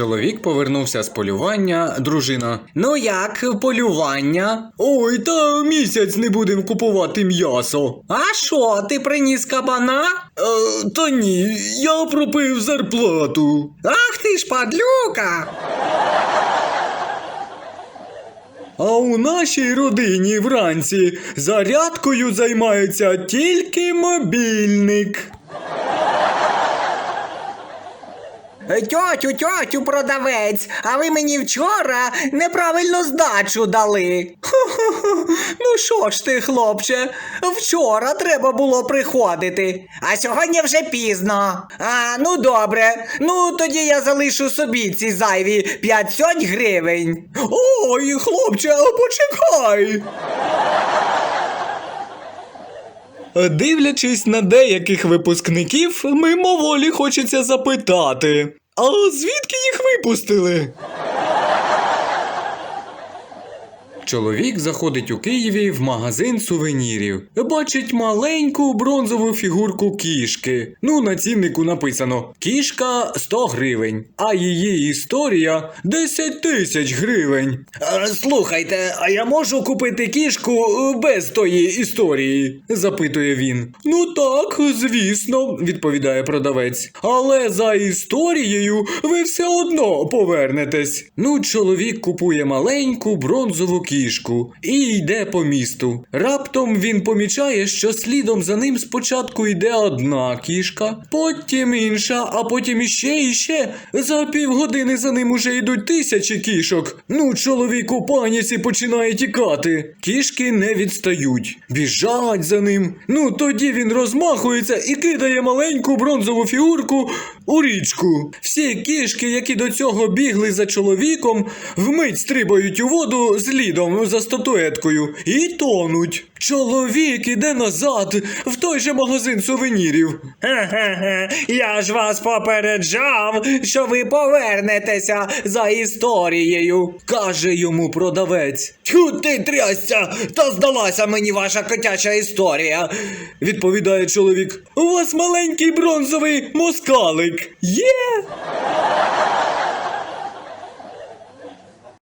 Чоловік повернувся з полювання, дружина. Ну як полювання? Ой, та місяць не будемо купувати м'ясо. А що, ти приніс кабана? Е, та ні, я пропив зарплату. Ах ти ж падлюка. А у нашій родині вранці зарядкою займається тільки мобільник. Тьотю, тьотю, продавець, а ви мені вчора неправильно здачу дали. Ху-ху-ху. Ну що ж ти, хлопче, вчора треба було приходити, а сьогодні вже пізно. А, ну добре, ну тоді я залишу собі ці зайві 500 гривень. Ой, хлопче, почекай. Дивлячись на деяких випускників, мимоволі хочеться запитати: а звідки їх випустили? Чоловік заходить у Києві в магазин сувенірів. Бачить маленьку бронзову фігурку кішки. Ну, на ціннику написано: кішка 100 гривень, а її історія 10 тисяч гривень. «Е, Слухайте, а я можу купити кішку е, без тої історії? запитує він. Ну так, звісно, відповідає продавець. Але за історією ви все одно повернетесь. Ну, чоловік купує маленьку бронзову кішку і йде по місту. Раптом він помічає, що слідом за ним спочатку йде одна кішка, потім інша, а потім іще і ще. За півгодини за ним уже йдуть тисячі кішок. Ну, чоловік у паніці починає тікати. Кішки не відстають, біжать за ним. Ну тоді він розмахується і кидає маленьку бронзову фігурку у річку. Всі кішки, які до цього бігли за чоловіком, вмить стрибають у воду слідом за статуеткою і тонуть. Чоловік іде назад в той же магазин сувенірів. Хе-хе-хе, я ж вас попереджав, що ви повернетеся за історією. Каже йому продавець. Тю ти трясся, та здалася мені ваша котяча історія. Відповідає чоловік. У вас маленький бронзовий москалик. Є?